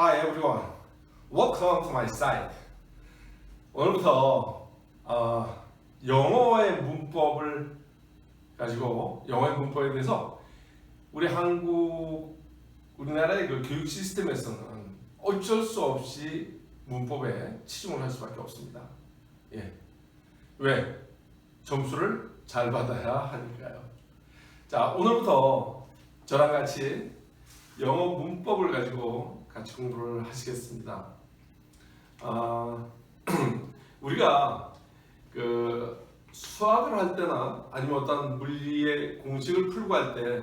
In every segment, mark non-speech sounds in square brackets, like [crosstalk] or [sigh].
Hi everyone. Welcome to my site. 오늘부터 어, 영어의 문법을 가지고 영어의 문법에 대해서 우리 한국 우리나라의 그 교육 시스템에서는 어쩔 수 없이 문법에 치중을 할 수밖에 없습니다. 예. 왜? 점수를 잘 받아야 하니까요. 자, 오늘부터 저랑 같이 영어 문법을 가지고 같이 공부를 하시겠습니다. 아, [clears throat] 우리가 그 수학을 할 때나 아니면 어떤 물리의 공식을 풀고 할 때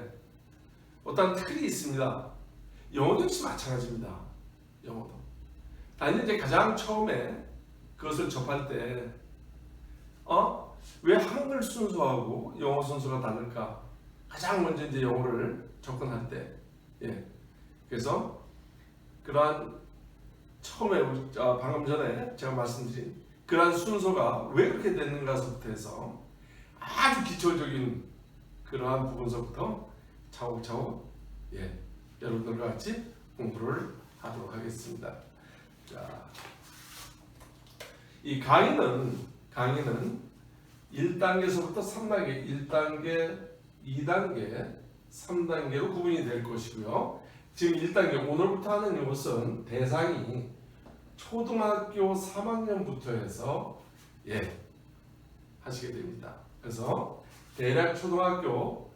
어떤 틀이 있습니다. 영어도 역시 마찬가지입니다. 영어도. 단지 이제 가장 처음에 그것을 접할 때, 어? 왜 한글 순서하고 영어 순서가 다를까? 가장 먼저 이제 영어를 접근할 때, 예. 그래서 그러한 처음에 아, 방금 전에 제가 말씀드린 그러한 순서가 왜 그렇게 됐는가부터 해서 아주 기초적인 그러한 부분서부터 차곡차곡 예 여러분들과 같이 공부를 하도록 하겠습니다. 자, 이 강의는 강의는 1단계에서부터 3단계, 1단계, 2단계, 3단계로 구분이 될 것이고요. 지금 1단계 오늘부터 하는 이것은 대상이 초등학교 3학년부터 해서 예 하시게 됩니다. 그래서 대략 초등학교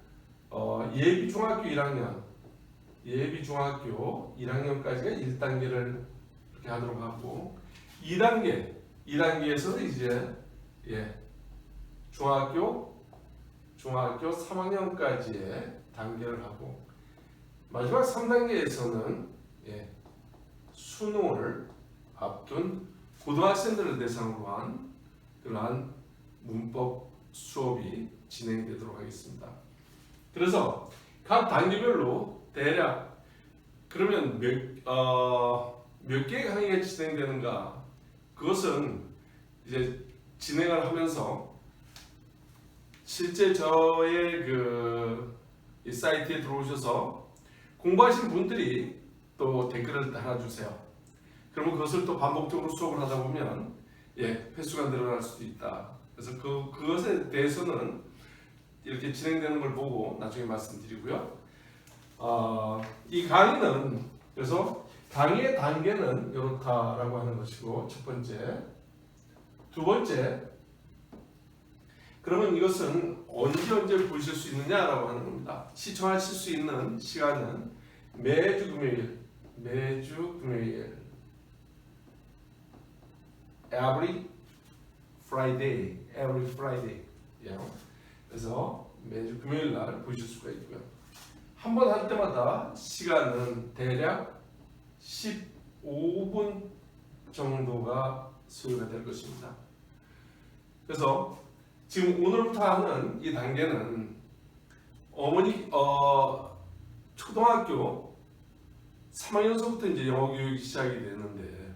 어, 예비 중학교 1학년 예비 중학교 1학년까지가 1단계를 이렇게 하도록 하고 2단계 2단계에서는 이제 예 중학교 중학교 3학년까지의 단계를 하고 마지막 3단계에서는 예, 수능을 앞둔 고등학생들을 대상으로 한 그러한 문법 수업이 진행되도록 하겠습니다. 그래서 각 단계별로 대략 그러면 몇, 어, 몇 개의 강의가 진행되는가 그것은 이제 진행을 하면서 실제 저의 그이 사이트에 들어오셔서 공부하신 분들이 또 댓글을 달아주세요. 그러면 그것을 또 반복적으로 수업을 하다 보면 예 횟수가 늘어날 수도 있다. 그래서 그 그것에 대해서는 이렇게 진행되는 걸 보고 나중에 말씀드리고요. 어, 이 강의는 그래서 강의의 단계는 이렇다라고 하는 것이고 첫 번째, 두 번째. 그러면 이것은 언제 언제 보실 수 있느냐라고 하는 겁니다. 시청하실 수 있는 시간은 매주 금요일, 매주 금요일, every Friday, every Friday. 예. 그래서 매주 금요일 날 보실 수가 있고요. 한 번 할 때마다 시간은 대략 15분 정도가 소요가 될 것입니다. 그래서 지금 오늘부터 하는 이 단계는 어머니 어 초등학교 3학년서부터 이제 영어 교육이 시작이 되는데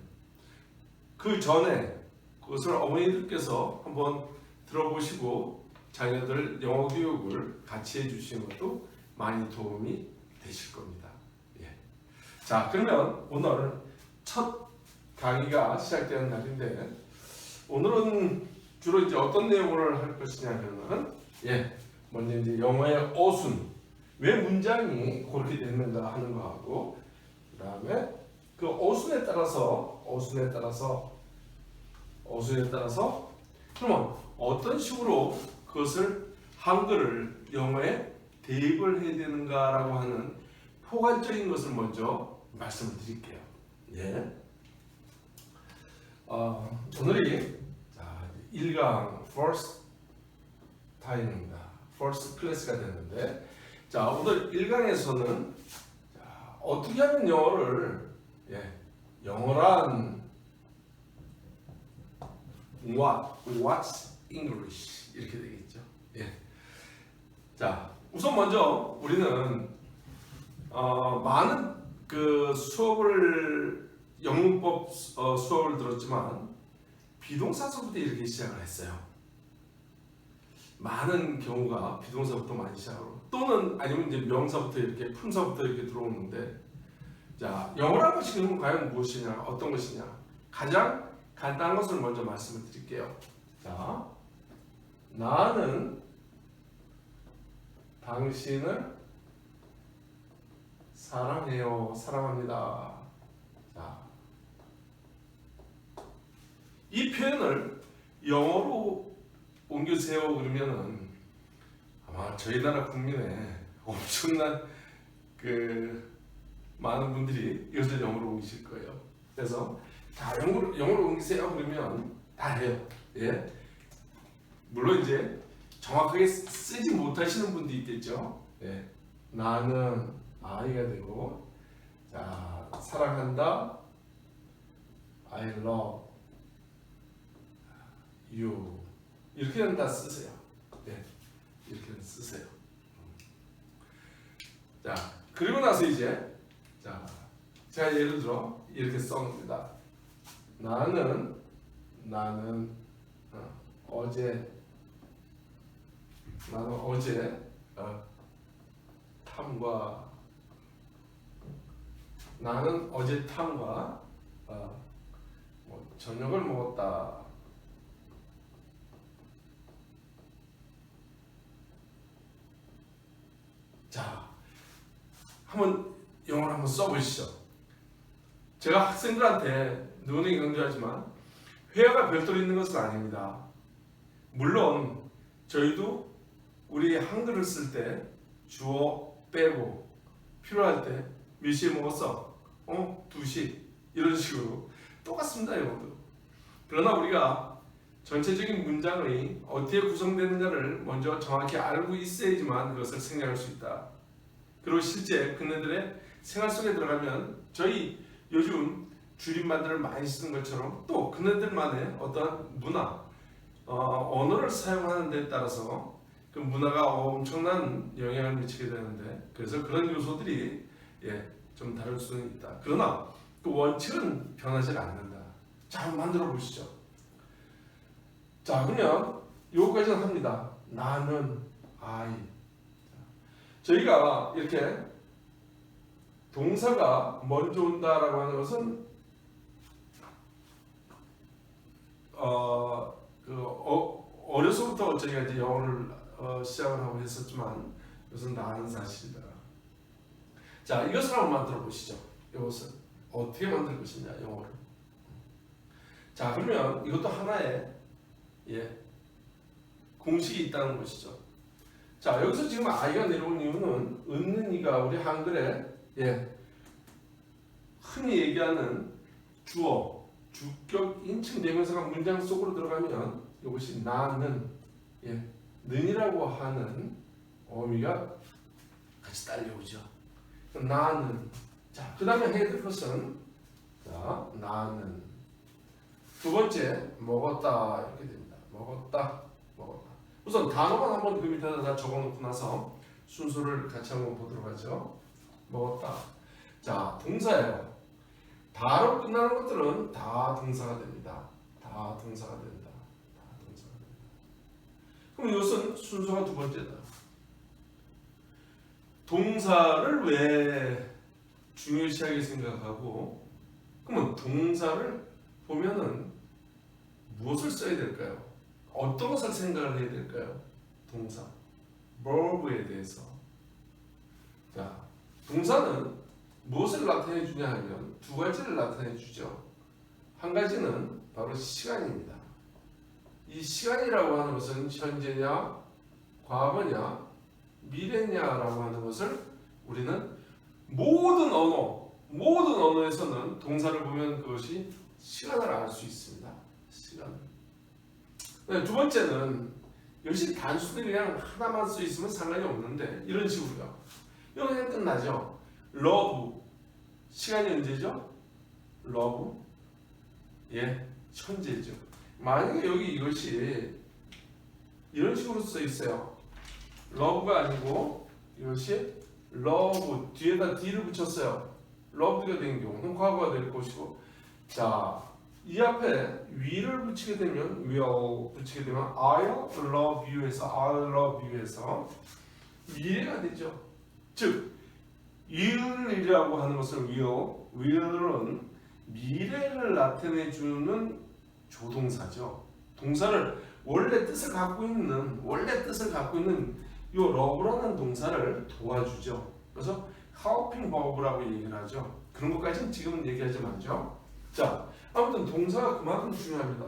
그 전에 그것을 어머니들께서 한번 들어보시고 자녀들 영어 교육을 같이 해주시는 것도 많이 도움이 되실 겁니다. 예. 자 그러면 오늘 첫 강의가 시작되는 날인데 오늘은 주로 이제 어떤 내용을 할 것이냐 그러면 예 먼저 이제 영어의 어순 왜 문장이 그렇게 됐는가 하는 거하고 그 다음에 그 어순에 따라서 어순에 따라서 어순에 따라서 그러면 어떤 식으로 그것을 한글을 영어에 대입을 해야 되는가라고 하는 포괄적인 것을 먼저 말씀을 드릴게요. 예. 어, 오늘이 자, 1강 first time입니다. first class가 됐는데 자, 오늘 1강에서는 자, 어떻게 하면 영어를 예, 영어란 what, what's English 이렇게 되겠죠. 예. 자, 우선 먼저 우리는 어, 많은 그 수업을 영문법 어, 수업을 들었지만 비동사서부터 이렇게 시작을 했어요. 많은 경우가 비동사부터 많이 시작하고 또는 아니면 이제 명사부터 이렇게 품사부터 이렇게 들어오는데 자, 영어라고 지금 과연 무엇이냐, 어떤 것이냐? 가장 간단한 것을 먼저 말씀을 드릴게요. 자, 나는 당신을 사랑해요, 사랑합니다. 자, 이 표현을 영어로 옮겨세요 그러면은 아마 저희 나라 국민의 엄청난 그 많은 분들이 이것을 영어로 옮기실 거예요. 그래서 다 영어로 영어로 옮기세요 그러면 다 해요. 예. 물론 이제 정확하게 쓰- 쓰지 못하시는 분도 있겠죠. 예. 나는 아이가 되고 자 사랑한다. I love you 이렇게는 다 쓰세요. 네, 이렇게는 쓰세요. 자 그리고 나서 이제 자 제가 예를 들어 이렇게 써놓습니다. 나는 나는 어, 제 나는 어제 어, 탐과 나는 어제 탐과 어, 뭐 저녁을 먹었다. 자, 한번 영어를 한번 써보시죠. 제가 학생들한테 누누이 강조하지만 회화가 별도로 있는 것은 아닙니다. 물론 저희도 우리 한글을 쓸 때 주어 빼고 필요할 때 몇 시에 먹었어? 어? 2시 이런 식으로 똑같습니다 영어도 그러나 우리가 전체적인 문장이 어떻게 구성되느냐를 먼저 정확히 알고 있어야지만 그것을 생략할 수 있다 그리고 실제 그네들의 생활 속에 들어가면 저희 요즘 줄임말들을 많이 쓰는 것처럼 또 그네들만의 어떤 문화 어, 언어를 사용하는 데 따라서 그 문화가 엄청난 영향을 미치게 되는데 그래서 그런 요소들이 예, 좀 다를 수는 있다. 그러나 그 원칙은 변하지 않는다. 자, 한번 만들어 보시죠. 자, 그러면 요거까지는 합니다. 나는 아이. 저희가 이렇게 동사가 먼저 온다라고 하는 것은 어, 그 어, 어려서부터 저희가 이제 영어를 어, 시작을 하고 했었지만 이것은 나는 사실이다. 자, 이것을 한번 만들어 보시죠. 이것을 어떻게 만들 것이냐 영어를. 자, 그러면 이것도 하나의 예 공식이 있다는 것이죠. 자, 여기서 지금 아이가 내려온 이유는 은는 이가 우리 한글에 예 흔히 얘기하는 주어, 주격, 인칭 대명사가 문장 속으로 들어가면 이것이 나는 예 는이라고 하는 어미가 같이 딸려오죠. 나는 자 그다음에 될 것은 자 나는 두 번째 먹었다 이렇게 됩니다. 먹었다 우선 단어만 한번 그 밑에다 다 적어놓고 나서 순서를 같이 한번 보도록 하죠. 먹었다 자 동사예요. 다로 끝나는 것들은 다 동사가 됩니다. 다 동사가 된다. 다 동사가 된다. 그럼 이것은 순서가 두 번째다. 동사를 왜 중요시하게 생각하고 그러면 동사를 보면은 무엇을 써야 될까요? 어떤 것을 생각을 해야 될까요? 동사 verb에 대해서 자 동사는 무엇을 나타내 주냐 하면 두 가지를 나타내 주죠. 한 가지는 바로 시간입니다. 이 시간이라고 하는 것은 현재냐, 과거냐, 미래냐라고 하는 것을 우리는 모든 언어, 모든 언어에서는 동사를 보면 그것이 시간을 알 수 있습니다. 시간을. 네, 두 번째는 역시 단순히 그냥 하나만 써 있으면 상관이 없는데 이런 식으로요. 이거 그냥 끝나죠. love 시간이 언제죠? love 예 현재죠. 만약에 여기 이것이 이런 식으로 써 있어요. love가 아니고 이것이 love 뒤에다 d를 붙였어요. loved가 된 경우는 과거가 될 것이고 자 이 앞에 will을 붙이게 되면 will 붙이게 되면 I'll love you에서 I'll love you에서 미래가 되죠. 즉 will이라고 하는 것은 will, will은 미래를 나타내 주는 조동사죠. 동사를 원래 뜻을 갖고 있는 원래 뜻을 갖고 있는 이 love라는 동사를 도와주죠. 그래서 helping verb라고 얘기를 하죠. 그런 것까지는 지금은 얘기하지 말죠. 자, 아무튼 동사가 그만큼 중요합니다.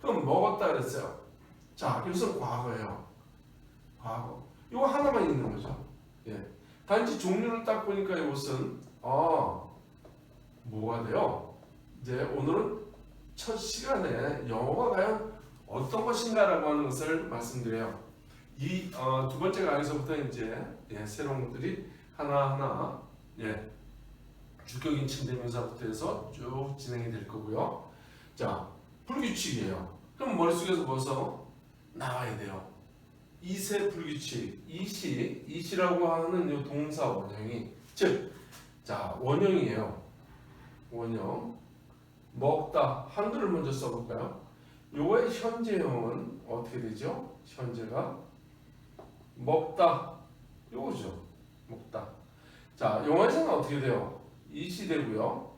그럼 먹었다 그랬어요. 자, 이것은 과거예요. 과거. 이거 하나만 있는 거죠. 예. 단지 종류를 딱 보니까 이것은 아 뭐가 돼요? 이제 오늘은 첫 시간에 영어가 과연 어떤 것인가라고 하는 것을 말씀드려요. 이 어, 두 번째 강에서부터 이제 예, 새로운 것들이 하나 하나 예, 주격인 침대명사부터 해서 쭉 진행이 될 거고요. 자 불규칙이에요. 그럼 머릿속에서 벌써 나와야 돼요. 이세 불규칙, 이시, 이시라고 하는 이 동사 원형이 즉, 자 원형이에요. 원형 먹다 한글을 먼저 써볼까요? 요거의 현재형은 어떻게 되죠? 현재가 먹다 요거죠. 먹다. 자 영어에서는 어떻게 돼요? 이시 되고요.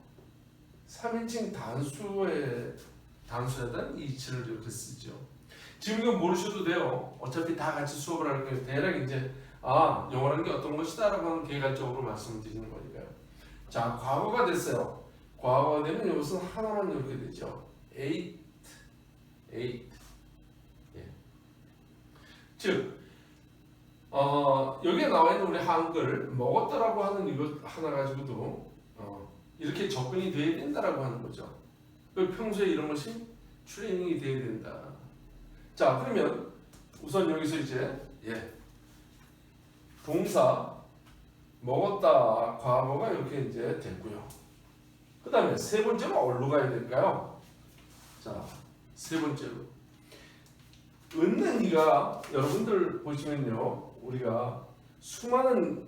3인칭 단수의 단수에 대한 이치를 이렇게 쓰죠. 지금 이거 모르셔도 돼요. 어차피 다 같이 수업을 할 거예요. 대략 이제 아 영어라는 게 어떤 것이다라고 하는 개괄적으로 말씀을 드리는 거니까요. 자 과거가 됐어요. 과거가 되면 이것은 하나만 이렇게 되죠. eight, eight. 예. 즉 어, 여기에 나와 있는 우리 한글 먹었다라고 하는 이것 하나 가지고도 어, 이렇게 접근이 돼야 된다라고 하는 거죠. 그 평소에 이런 것이 트레이닝이 돼야 된다. 자 그러면 우선 여기서 이제 예 동사 먹었다 과거가 이렇게 이제 됐고요. 그 다음에 세 번째로 어디로 가야 될까요? 자 세 번째로 은는 이가 여러분들 보시면요 우리가 수많은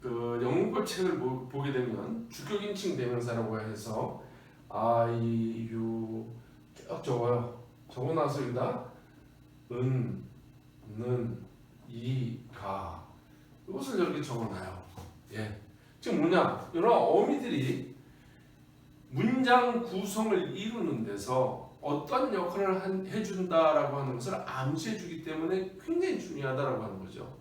그 영문법 책을 보, 보게 되면 주격인칭 대명사라고 해서 I, you 쭉 적어요. 적어 나서 여기다 은, 는, 이, 가 이것을 이렇게 적어놔요. 예. 지금 뭐냐? 이런 어미들이 문장 구성을 이루는 데서 어떤 역할을 한, 해준다라고 하는 것을 암시해주기 때문에 굉장히 중요하다라고 하는 거죠.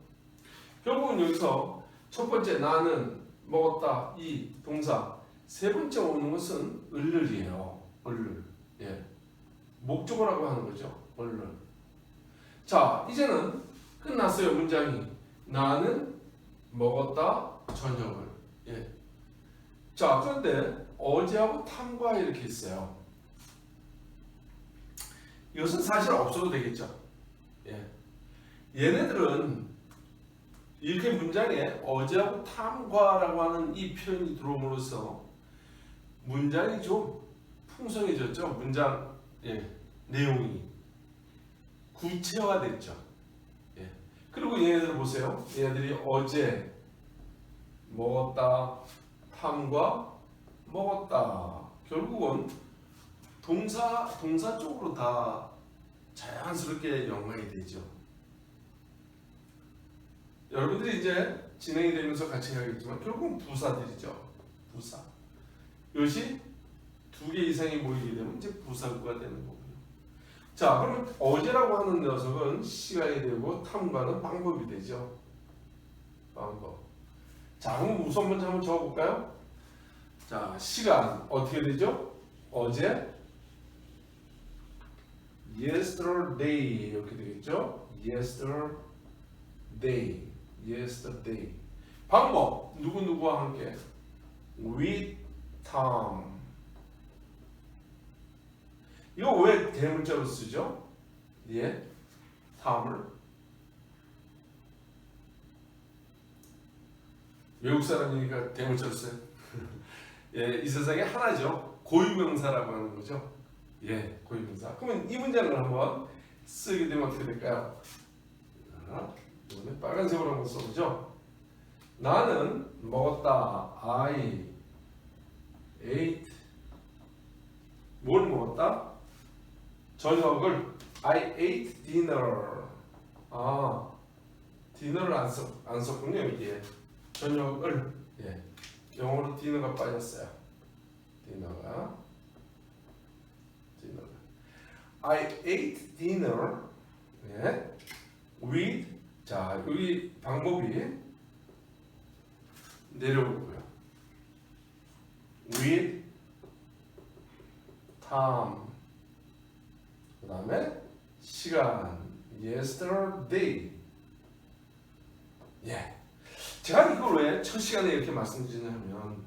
결국은 여기서 첫 번째 나는 먹었다 이 동사 세 번째 오는 것은 을을이에요. 을을. 예. 목적어라고 하는 거죠. 을을. 자 이제는 끝났어요 문장이 나는 먹었다 저녁을. 예. 자 그런데 어제하고 탐과 이렇게 있어요. 이것은 사실 없어도 되겠죠. 예. 얘네들은 이렇게 문장에 어제하고 탐과라고 하는 이 표현이 들어옴으로써 문장이 좀 풍성해졌죠. 문장 예, 내용이 구체화됐죠. 예. 그리고 얘네들 보세요. 얘네들이 어제 먹었다 탐과 먹었다 결국은 동사 동사 쪽으로 다 자연스럽게 연관이 되죠. 여러분들이 이제 진행이 되면서 같이 하겠지만 결국은 부사들이죠. 부사. 이것이 두 개 이상이 모이게 되면 이제 부사구가 되는 거고요. 자, 그러면 어제라고 하는 녀석은 시간이 되고 탐과는 방법이 되죠. 방법. 자, 그럼 우선 먼저 한번 적어볼까요? 자, 시간 어떻게 되죠? 어제 yesterday 이렇게 되겠죠? yesterday yesterday 방법 누구 누구와 함께 with Tom 이거 왜 대문자로 쓰죠? 예, Tom을 외국 사람이니까 대문자로 써요. [laughs] 예, 이 세상에 하나죠. 고유명사라고 하는 거죠. 예, 고유명사. 그러면 이 문장을 한번 쓰게 되면 어떻게 될까요? 자, 이번에 빨간색으로 한번 써보죠. 나는 먹었다. I ate. 뭘 먹었다? 저녁을 I ate dinner. 아, 디너를 안, 썼, 안 썼군요 여기에 저녁을 예 영어로 디너가 빠졌어요 디너가 디너가 I ate dinner 예 with 자 여기 방법이 내려오고요. With time. 그 다음에 시간. Yesterday. 예. 제가 이걸 왜 첫 시간에 이렇게 말씀드리냐면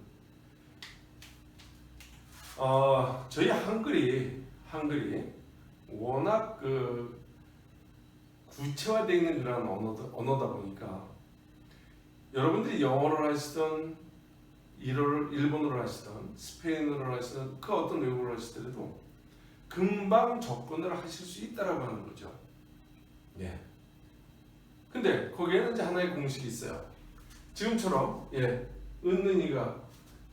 어 저희 한글이 한글이 워낙 그 구체화되어 있는 그런 언어다, 언어다 보니까 여러분들이 영어를 하시던 일본어를 하시던 스페인어를 하시던 그 어떤 외국어를 하시더라도 금방 접근을 하실 수 있다라고 하는 거죠. 예. 근데 거기에는 이제 하나의 공식이 있어요. 지금처럼 예, 은는이가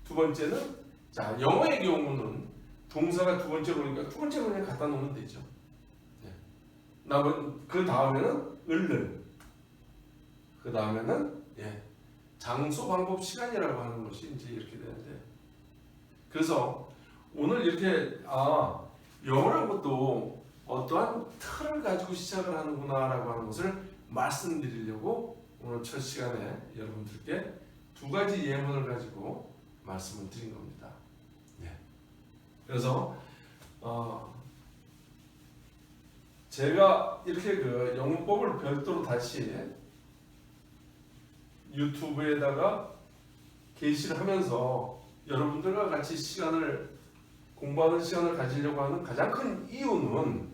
두 번째는 자 영어의 경우는 동사가 두 번째로 오니까 두 번째로 그냥 갖다 놓으면 되죠. 예. 남은 그 다음에는 을는 그 다음에는 예, 장소 방법 시간이라고 하는 것이 이제 이렇게 되는데 그래서 오늘 이렇게 아 영어라는 것도 어떠한 틀을 가지고 시작을 하는구나라고 하는 것을 말씀드리려고 오늘 첫 시간에 여러분들께 두 가지 예문을 가지고 말씀을 드린 겁니다. 네. 그래서 어 제가 이렇게 그 영문법을 별도로 다시 유튜브에다가 게시를 하면서 여러분들과 같이 시간을 공부하는 시간을 가지려고 하는 가장 큰 이유는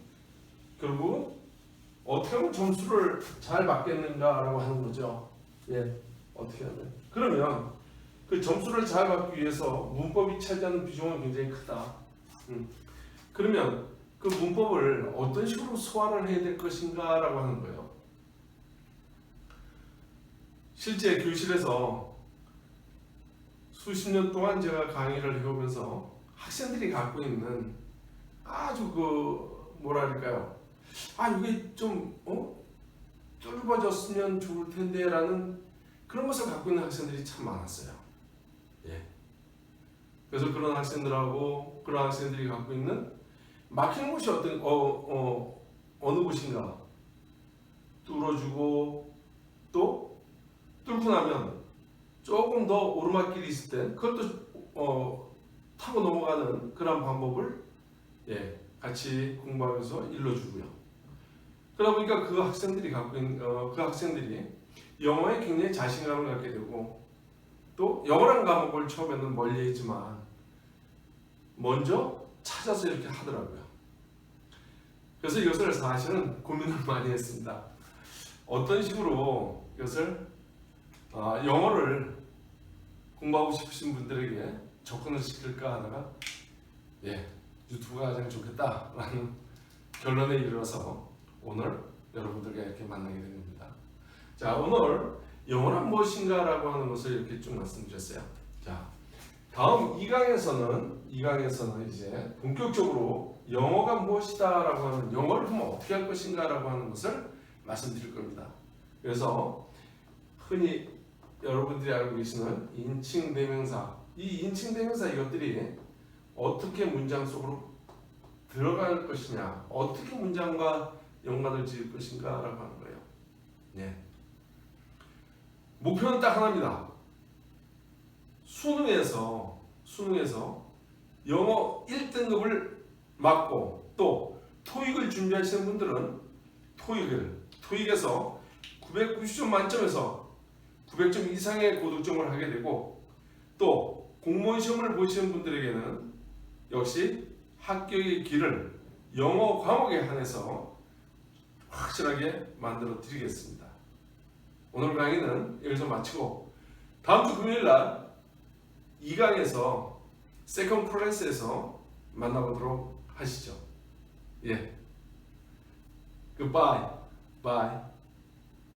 결국 어떻게 하면 점수를 잘 받겠는가라고 하는 거죠. 예, 어떻게 하면 그러면 그 점수를 잘 받기 위해서 문법이 차지하는 비중은 굉장히 크다. 음. 그러면 그 문법을 어떤 식으로 소화를 해야 될 것인가라고 하는 거예요. 실제 교실에서 수십 년 동안 제가 강의를 해오면서 학생들이 갖고 있는 아주 그 뭐랄까요 아 이게 좀 어? 뚫어졌으면 좋을 텐데라는 그런 것을 갖고 있는 학생들이 참 많았어요. 예. 그래서 그런 학생들하고 그런 학생들이 갖고 있는 막히는 곳이 어떤 어, 어 어느 곳인가 뚫어주고 또 뚫고 나면 조금 더 오르막길이 있을 때또 어, 타고 넘어가는 그런 방법을 예, 같이 공부하면서 일러주고요. 그러다 보니까 그 학생들이 갖고 있는 어, 그 학생들이 영어에 굉장히 자신감을 갖게 되고 또 영어라는 과목을 처음에는 멀리했지만 먼저 찾아서 이렇게 하더라고요. 그래서 이것을 사실은 고민을 [laughs] 많이 했습니다. 어떤 식으로 이것을 어, 영어를 공부하고 싶으신 분들에게 접근을 시킬까 하다가 예 유튜브가 가장 좋겠다라는 [laughs] 결론에 이르러서 오늘 여러분들과 이렇게 만나게 된 겁니다. 자 오늘 영어란 무엇인가라고 하는 것을 이렇게 쭉 말씀드렸어요. 자 다음 2강에서는 2강에서는 이제 본격적으로 영어가 무엇이다라고 하는 영어를 그럼 어떻게 할 것인가라고 하는 것을 말씀드릴 겁니다. 그래서 흔히 여러분들이 알고 계시는 인칭 대명사 이 인칭 대명사 이것들이 어떻게 문장 속으로 들어갈 것이냐 어떻게 문장과 연관을 지을 것인가라고 하는 거예요. 네. 목표는 딱 하나입니다. 수능에서 수능에서 영어 1등급을 맞고 또 토익을 준비하시는 분들은 토익을 토익에서 990점 만점에서 900점 이상의 고득점을 하게 되고 또 공무원 시험을 보시는 분들에게는 역시 합격의 길을 영어 과목에 한해서 확실하게 만들어 드리겠습니다. 오늘 강의는 여기서 마치고 다음 주 금요일 날 2강에서 세컨 클래스에서 만나보도록 하시죠. 예. Goodbye. Bye.